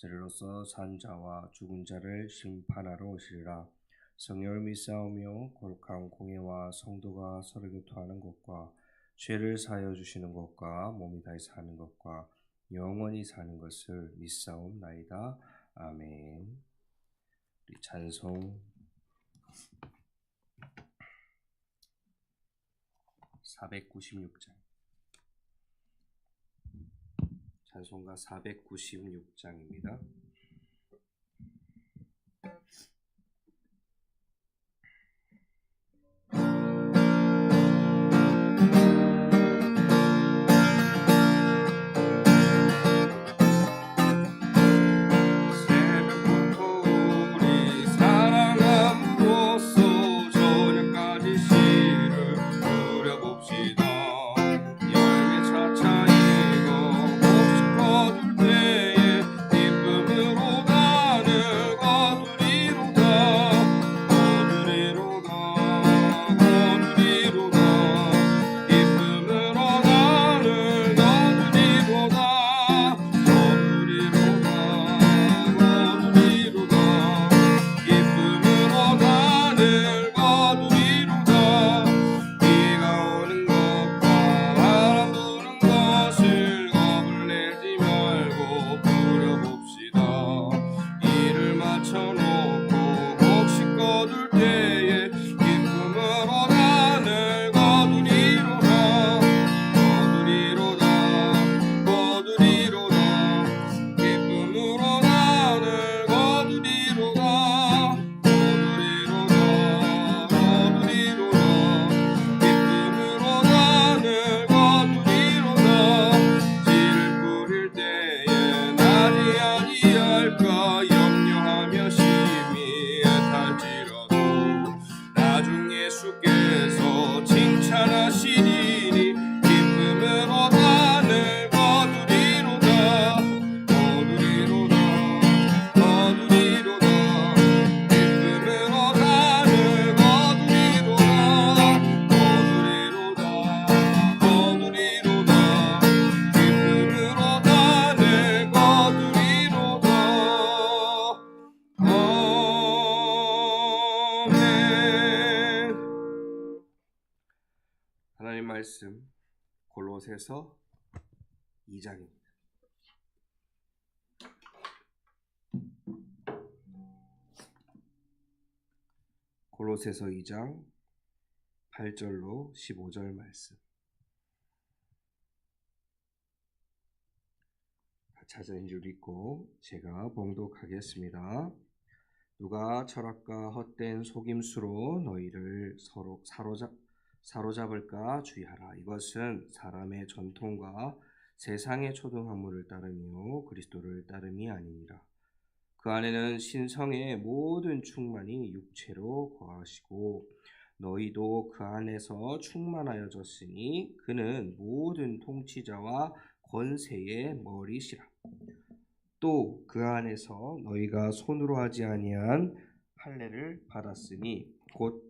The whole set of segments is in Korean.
저리로서 산자와 죽은 자를 심판하러 오시리라. 성령을 믿사오며 거룩한 공예와 성도가 서로 교토하는 것과 죄를 사하여 주시는 것과 몸이 다해 사는 것과 영원히 사는 것을 믿사옵나이다. 아멘. 우리 찬송 496장 찬송가 496장입니다. 예수께서 칭찬하시리니 말씀 골로새서 2장입니다. 골로새서 2장 8절로 15절 말씀. 찾은 줄 읽고 제가 봉독하겠습니다. 누가 철학과 헛된 속임수로 너희를 서로 사로잡 사로잡을까 주의하라. 이것은 사람의 전통과 세상의 초등학문을 따르며 그리스도를 따름이 아니니라. 그 안에는 신성의 모든 충만이 육체로 거하시고 너희도 그 안에서 충만하여졌으니 그는 모든 통치자와 권세의 머리시라. 또 그 안에서 너희가 손으로 하지 아니한 할례를 받았으니 곧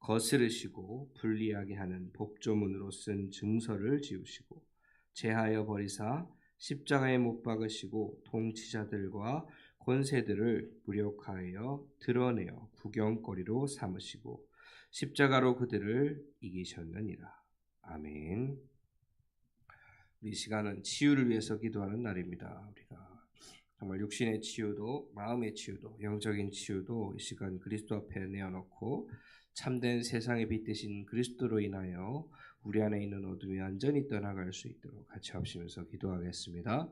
거스르시고 불리하게 하는 법조문으로 쓴 증서를 지우시고 제하여 버리사 십자가에 못 박으시고 통치자들과 권세들을 무력하여 드러내어 구경거리로 삼으시고 십자가로 그들을 이기셨느니라. 아멘. 이 시간은 치유를 위해서 기도하는 날입니다. 우리가 정말 육신의 치유도 마음의 치유도 영적인 치유도 이 시간 그리스도 앞에 내어놓고 참된 세상의 빛 대신 그리스도로 인하여 우리 안에 있는 어둠이 완전히 떠나갈 수 있도록 같이 합시면서 기도하겠습니다.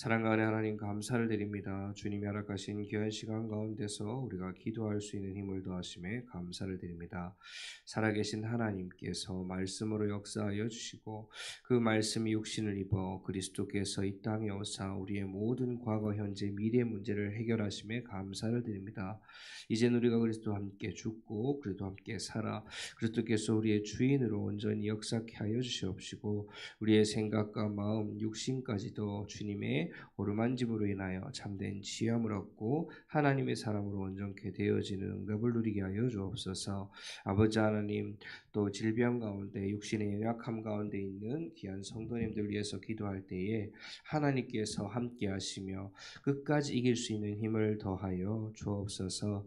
사랑과 은혜 하나님 감사를 드립니다. 주님이 허락하신 귀한 시간 가운데서 우리가 기도할 수 있는 힘을 더하심에 감사를 드립니다. 살아계신 하나님께서 말씀으로 역사하여 주시고 그 말씀이 육신을 입어 그리스도께서 이 땅에 오사 우리의 모든 과거, 현재, 미래 문제를 해결하심에 감사를 드립니다. 이제 우리가 그리스도와 함께 죽고 그리스도와 함께 살아 그리스도께서 우리의 주인으로 온전히 역사케 하여 주시옵시고 우리의 생각과 마음, 육신까지도 주님의 오르만짐으로 인하여 참된 지함을 얻고 하나님의 사람으로 온전케 되어지는 응답을 누리게 하여 주옵소서. 아버지 하나님 또 질병 가운데 육신의 연약함 가운데 있는 귀한 성도님들 위해서 기도할 때에 하나님께서 함께 하시며 끝까지 이길 수 있는 힘을 더하여 주옵소서.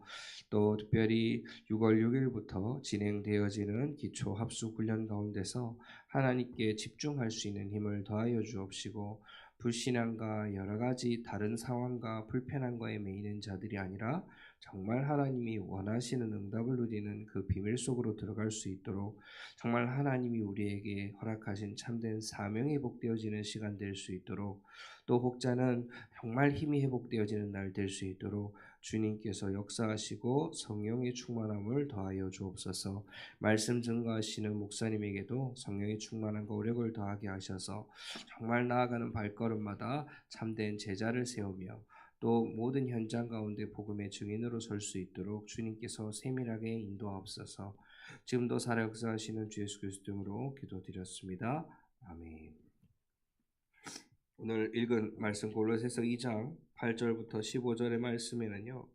또 특별히 6월 6일부터 진행되어지는 기초 합숙 훈련 가운데서 하나님께 집중할 수 있는 힘을 더하여 주옵시고 불신앙과 여러 가지 다른 상황과 불편함과에 매이는 자들이 아니라 정말 하나님이 원하시는 응답을 누리는 그 비밀 속으로 들어갈 수 있도록 정말 하나님이 우리에게 허락하신 참된 사명이 회복되어지는 시간 될 수 있도록 또 혹자는 정말 힘이 회복되어지는 날 될 수 있도록 주님께서 역사하시고 성령의 충만함을 더하여 주옵소서. 말씀 증거하시는 목사님에게도 성령의 충만함과 오력을 더하게 하셔서 정말 나아가는 발걸음마다 참된 제자를 세우며 또 모든 현장 가운데 복음의 증인으로 설 수 있도록 주님께서 세밀하게 인도하옵소서. 지금도 살아 역사하시는 주 예수 그리스도로 기도드렸습니다. 아멘. 오늘 읽은 말씀 골로새서 2장 8절부터 15절의 말씀에는요.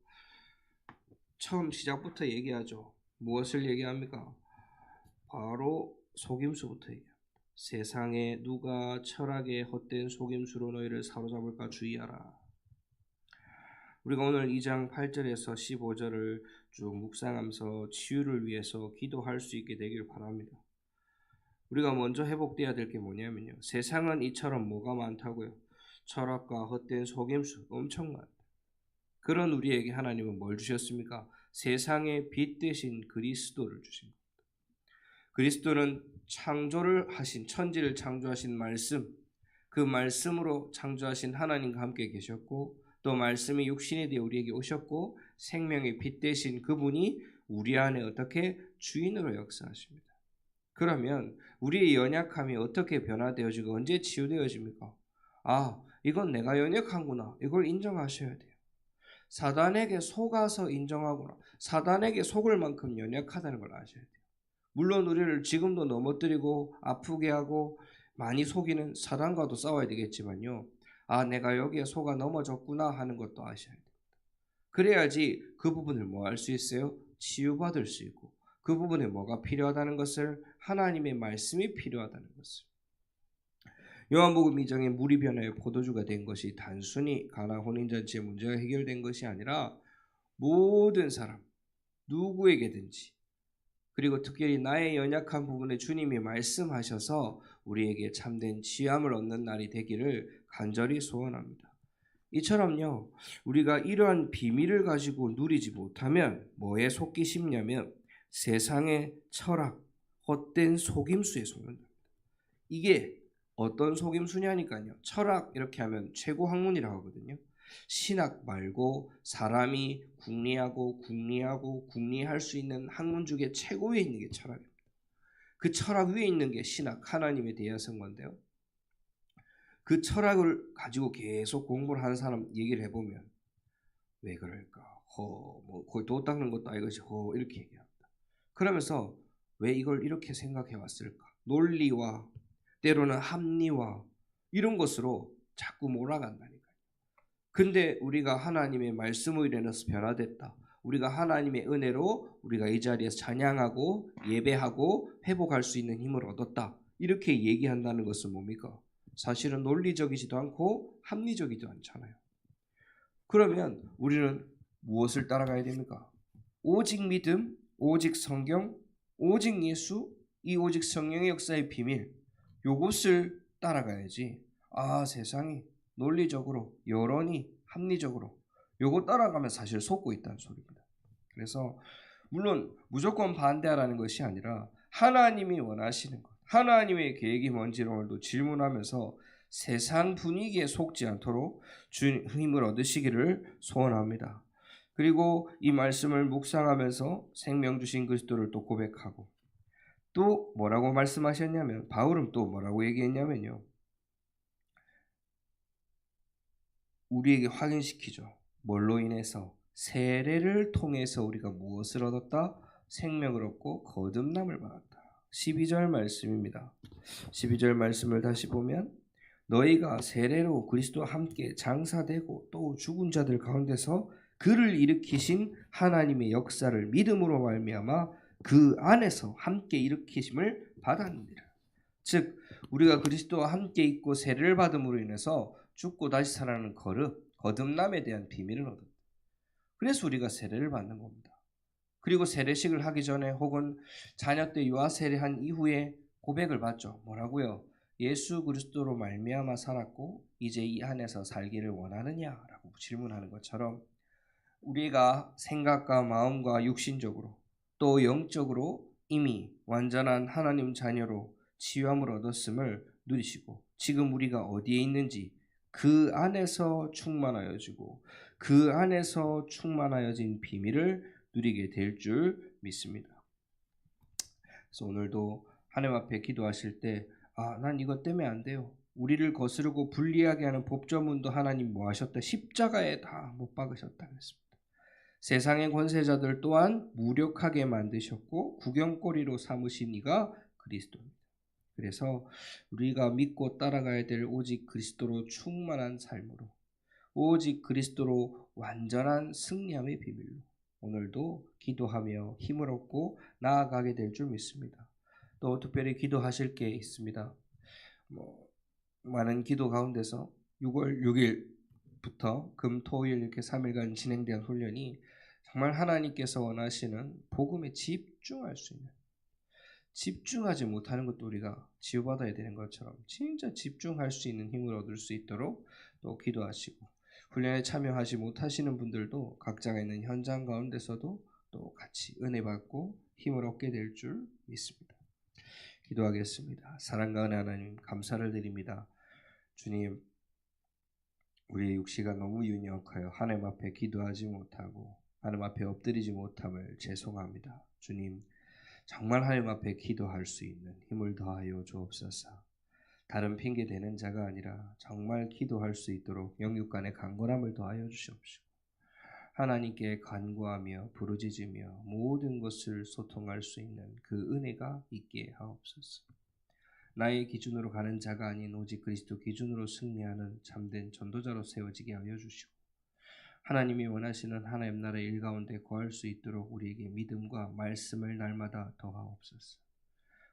처음 시작부터 얘기하죠. 무엇을 얘기합니까? 바로 속임수부터 얘기합니다. 세상에 누가 철학의 헛된 속임수로 너희를 사로잡을까 주의하라. 우리가 오늘 2장 8절에서 15절을 쭉 묵상하면서 치유를 위해서 기도할 수 있게 되길 바랍니다. 우리가 먼저 회복돼야 될 게 뭐냐면요. 세상은 이처럼 뭐가 많다고요. 철학과 헛된 속임수 엄청 많다. 그런 우리에게 하나님은 뭘 주셨습니까? 세상의 빛 대신 그리스도를 주신 겁니다. 그리스도는 창조를 하신 천지를 창조하신 말씀, 그 말씀으로 창조하신 하나님과 함께 계셨고 또 말씀이 육신이 되어 우리에게 오셨고 생명의 빛 대신 그분이 우리 안에 어떻게 주인으로 역사하십니다. 그러면 우리의 연약함이 어떻게 변화되어지고 언제 치유되어집니까? 아, 이건 내가 연약한구나. 이걸 인정하셔야 돼요. 사단에게 속아서 인정하거나 사단에게 속을 만큼 연약하다는 걸 아셔야 돼요. 물론 우리를 지금도 넘어뜨리고 아프게 하고 많이 속이는 사단과도 싸워야 되겠지만요. 아, 내가 여기에 속아 넘어졌구나 하는 것도 아셔야 됩니다. 그래야지 그 부분을 뭐 할 수 있어요? 치유받을 수 있고 그 부분에 뭐가 필요하다는 것을 하나님의 말씀이 필요하다는 것을 요한복음 2장에 물이 변하여 포도주가 된 것이 단순히 가나 혼인잔치의 문제가 해결된 것이 아니라 모든 사람 누구에게든지 그리고 특별히 나의 연약한 부분에 주님이 말씀하셔서 우리에게 참된 지함을 얻는 날이 되기를 간절히 소원합니다. 이처럼요, 우리가 이러한 비밀을 가지고 누리지 못하면 뭐에 속기 쉽냐면 세상의 철학, 헛된 속임수에 속는다. 이게 어떤 속임수냐니까요. 철학 이렇게 하면 최고 학문이라고 하거든요. 신학 말고 사람이 궁리하고 궁리하고 궁리할 수 있는 학문 중에 최고 위에 있는 게 철학입니다. 그 철학 위에 있는 게 신학, 하나님에 대해서인 건데요. 그 철학을 가지고 계속 공부를 하는 사람 얘기를 해보면 왜 그럴까? 허, 뭐 거의 도 닦는 것도 아니것이 허 이렇게 얘기합니다. 그러면서 왜 이걸 이렇게 생각해 왔을까? 논리와 때로는 합리화 이런 것으로 자꾸 몰아간다니까요. 근데 우리가 하나님의 말씀으로 인해서 변화됐다. 우리가 하나님의 은혜로 우리가 이 자리에서 찬양하고 예배하고 회복할 수 있는 힘을 얻었다. 이렇게 얘기한다는 것은 뭡니까? 사실은 논리적이지도 않고 합리적이지도 않잖아요. 그러면 우리는 무엇을 따라가야 됩니까? 오직 믿음, 오직 성경, 오직 예수, 이 오직 성령의 역사의 비밀, 요것을 따라가야지. 아, 세상이 논리적으로 여론이 합리적으로 요거 따라가면 사실 속고 있다는 소리입니다. 그래서 물론 무조건 반대하라는 것이 아니라 하나님이 원하시는 것, 하나님의 계획이 뭔지를 오늘도 질문하면서 세상 분위기에 속지 않도록 주 힘을 얻으시기를 소원합니다. 그리고 이 말씀을 묵상하면서 생명 주신 그리스도를 또 고백하고 또 뭐라고 말씀하셨냐면 바울은 또 뭐라고 얘기했냐면요. 우리에게 확인시키죠. 뭘로 인해서 세례를 통해서 우리가 무엇을 얻었다? 생명을 얻고 거듭남을 받았다. 12절 말씀입니다. 12절 말씀을 다시 보면 너희가 세례로 그리스도와 함께 장사되고 또 죽은 자들 가운데서 그를 일으키신 하나님의 역사를 믿음으로 말미암아 그 안에서 함께 일으키심을 받았느니라. 즉 우리가 그리스도와 함께 있고 세례를 받음으로 인해서 죽고 다시 살아나는 거듭, 거듭남에 대한 비밀을 얻었다. 그래서 우리가 세례를 받는 겁니다. 그리고 세례식을 하기 전에 혹은 자녀 때 유아 세례한 이후에 고백을 받죠. 뭐라고요? 예수 그리스도로 말미암아 살았고 이제 이 안에서 살기를 원하느냐라고 질문하는 것처럼 우리가 생각과 마음과 육신적으로 또 영적으로 이미 완전한 하나님 자녀로 치유함을 얻었음을 누리시고 지금 우리가 어디에 있는지 그 안에서 충만하여지고 그 안에서 충만하여진 비밀을 누리게 될 줄 믿습니다. 그래서 오늘도 하나님 앞에 기도하실 때 아, 난 이것 때문에 안 돼요. 우리를 거스르고 불리하게 하는 법조문도 하나님 뭐 하셨다? 십자가에 다 못 박으셨다 그랬습니다. 세상의 권세자들 또한 무력하게 만드셨고 구경거리로 삼으신 이가 그리스도입니다. 그래서 우리가 믿고 따라가야 될 오직 그리스도로 충만한 삶으로 오직 그리스도로 완전한 승리함의 비밀로 오늘도 기도하며 힘을 얻고 나아가게 될 줄 믿습니다. 또 특별히 기도하실 게 있습니다. 뭐 많은 기도 가운데서 6월 6일부터 금, 토, 일 이렇게 3일간 진행된 훈련이 정말 하나님께서 원하시는 복음에 집중할 수 있는 집중하지 못하는 것도 우리가 지우받아야 되는 것처럼 진짜 집중할 수 있는 힘을 얻을 수 있도록 또 기도하시고 훈련에 참여하지 못하시는 분들도 각자가 있는 현장 가운데서도 또 같이 은혜 받고 힘을 얻게 될 줄 믿습니다. 기도하겠습니다. 사랑과 은혜 하나님 감사를 드립니다. 주님 우리의 육시가 너무 윤역하여 하나님 앞에 기도하지 못하고 하나님 앞에 엎드리지 못함을 죄송합니다. 주님 정말 하나님 앞에 기도할 수 있는 힘을 더하여 주옵소서. 다른 핑계 대는 자가 아니라 정말 기도할 수 있도록 영육간의 강건함을 더하여 주시옵시고 하나님께 간구하며 부르짖으며 모든 것을 소통할 수 있는 그 은혜가 있게 하옵소서. 나의 기준으로 가는 자가 아닌 오직 그리스도 기준으로 승리하는 참된 전도자로 세워지게 하여 주시고 하나님이 원하시는 하나님 나라의 일 가운데 거할 수 있도록 우리에게 믿음과 말씀을 날마다 더하옵소서.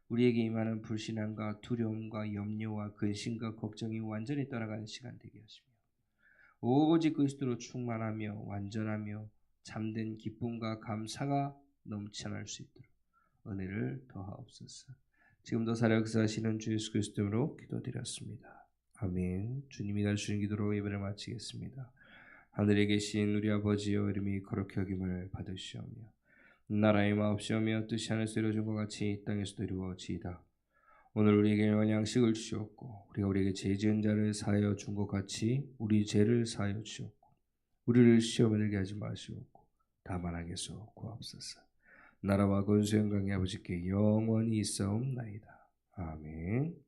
우리에게 임하는 불신앙과 두려움과 염려와 근심과 걱정이 완전히 떠나가는 시간 되게 하시며 오직 그리스도로 충만하며 완전하며 참된 기쁨과 감사가 넘쳐날 수 있도록 은혜를 더하옵소서. 지금도 살아 역사하시는 주 예수 그리스도로 기도드렸습니다. 아멘. 주님이 가르치는 기도로 예배를 마치겠습니다. 하늘에 계신 우리 아버지여 이름이 거룩히 여김을 받으시오며 나라의 마옵시오며 뜻이 하늘에서 이루어진 것 같이 이 땅에서도 이루어지이다. 오늘 우리에게 일 양식을 주셨고 우리가 우리에게 죄 지은 자를 사하여 준 것 같이 우리 죄를 사하여 주셨고 우리를 시험에 들게 하지 마시옵고 다만 하게서 구합소서. 나라와 권수 영광이 아버지께 영원히 있사옵나이다. 아멘.